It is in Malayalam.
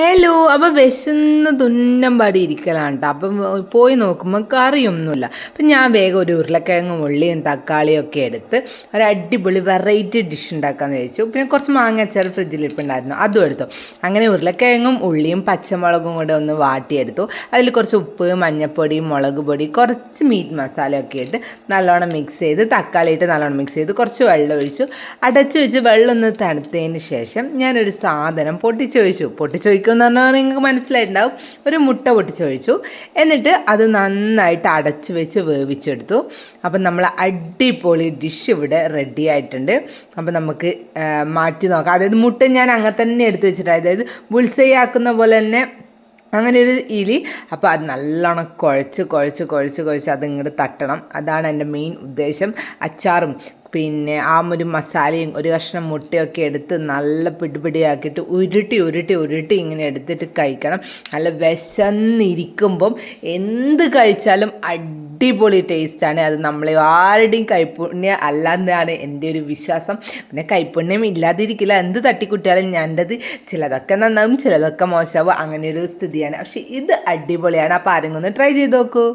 ഹലോ അപ്പോൾ വിശന്ന് തുന്നം പാടി ഇരിക്കലാണ് കേട്ടോ അപ്പം പോയി നോക്കുമ്പോൾ കറിയൊന്നുമില്ല. അപ്പം ഞാൻ വേഗം ഒരു ഉരുളക്കിഴങ്ങും ഉള്ളിയും തക്കാളിയും ഒക്കെ എടുത്ത് ഒരു അടിപൊളി വെറൈറ്റി ഡിഷ് ഉണ്ടാക്കാമെന്ന് വിചാരിച്ചു. പിന്നെ കുറച്ച് മാങ്ങ അച്ചാർ ഫ്രിഡ്ജിൽ ഇരിപ്പുണ്ടായിരുന്നു അതും എടുത്തു. അങ്ങനെ ഉരുളക്കിഴങ്ങും ഉള്ളിയും പച്ചമുളകും കൂടെ ഒന്ന് വാട്ടിയെടുത്തു. അതിൽ കുറച്ച് ഉപ്പ് മഞ്ഞൾപ്പൊടി മുളക് പൊടി കുറച്ച് മീറ്റ് മസാലയൊക്കെ ഇട്ട് നല്ലോണം മിക്സ് ചെയ്ത് തക്കാളി ഇട്ട് നല്ലോണം മിക്സ് ചെയ്ത് കുറച്ച് വെള്ളം ഒഴിച്ചു. അടച്ചു വെച്ച് വെള്ളം ഒന്ന് തണുത്തതിന് ശേഷം ഞാനൊരു സാധനം പൊട്ടിച്ചൊഴിച്ചു. പൊട്ടിച്ചൊഴിക്കുമെന്ന് പറഞ്ഞാൽ നിങ്ങൾക്ക് മനസ്സിലായിട്ടുണ്ടാവും. ഒരു മുട്ട പൊട്ടിച്ചൊഴിച്ചു എന്നിട്ട് അത് നന്നായിട്ട് അടച്ച് വെച്ച് വേവിച്ചെടുത്തു. അപ്പം നമ്മൾ അടിപൊളി ഡിഷ് ഇവിടെ റെഡി ആയിട്ടുണ്ട്. അപ്പം നമുക്ക് മാറ്റി നോക്കാം. അതായത് മുട്ട ഞാൻ അങ്ങനെ തന്നെ എടുത്തു വെച്ചിട്ട്. അതായത് ബുൾസൈ ആക്കുന്ന പോലെ തന്നെ അങ്ങനെ ഒരു ഇലി. അപ്പോൾ അത് നല്ലോണം കുഴച്ച് കുഴച്ച് കുഴച്ച് കുഴച്ച് അതിങ്ങോട്ട് തട്ടണം. അതാണ് എന്റെ മെയിൻ ഉദ്ദേശം. അച്ചാറും പിന്നെ ആ ഒരു മസാലയും ഒരു കഷ്ണം മുട്ടയൊക്കെ എടുത്ത് നല്ല പിടിപിടിയാക്കിയിട്ട് ഉരുട്ടി ഉരുട്ടി ഉരുട്ടി ഇങ്ങനെ എടുത്തിട്ട് കഴിക്കണം. നല്ല വിശന്നിരിക്കുമ്പം എന്ത് കഴിച്ചാലും അടിപൊളി ടേസ്റ്റാണ് അത് നമ്മൾ ആരുടെയും കൈപ്പുണ്യം അല്ലാന്നാണ് എന്റെ ഒരു വിശ്വാസം. പിന്നെ കൈപ്പുണ്യം ഇല്ലാതിരിക്കില്ല. എന്ത് തട്ടിക്കുട്ടിയാലും ഞാന്റെത് ചിലതൊക്കെ നന്നാവും ചിലതൊക്കെ മോശമാവും. അങ്ങനെ ഒരു സ്ഥിതിയാണ്. പക്ഷേ ഇത് അടിപൊളിയാണ്. അപ്പോൾ ആരെങ്കിലും ഒന്ന് ട്രൈ ചെയ്ത് നോക്കൂ.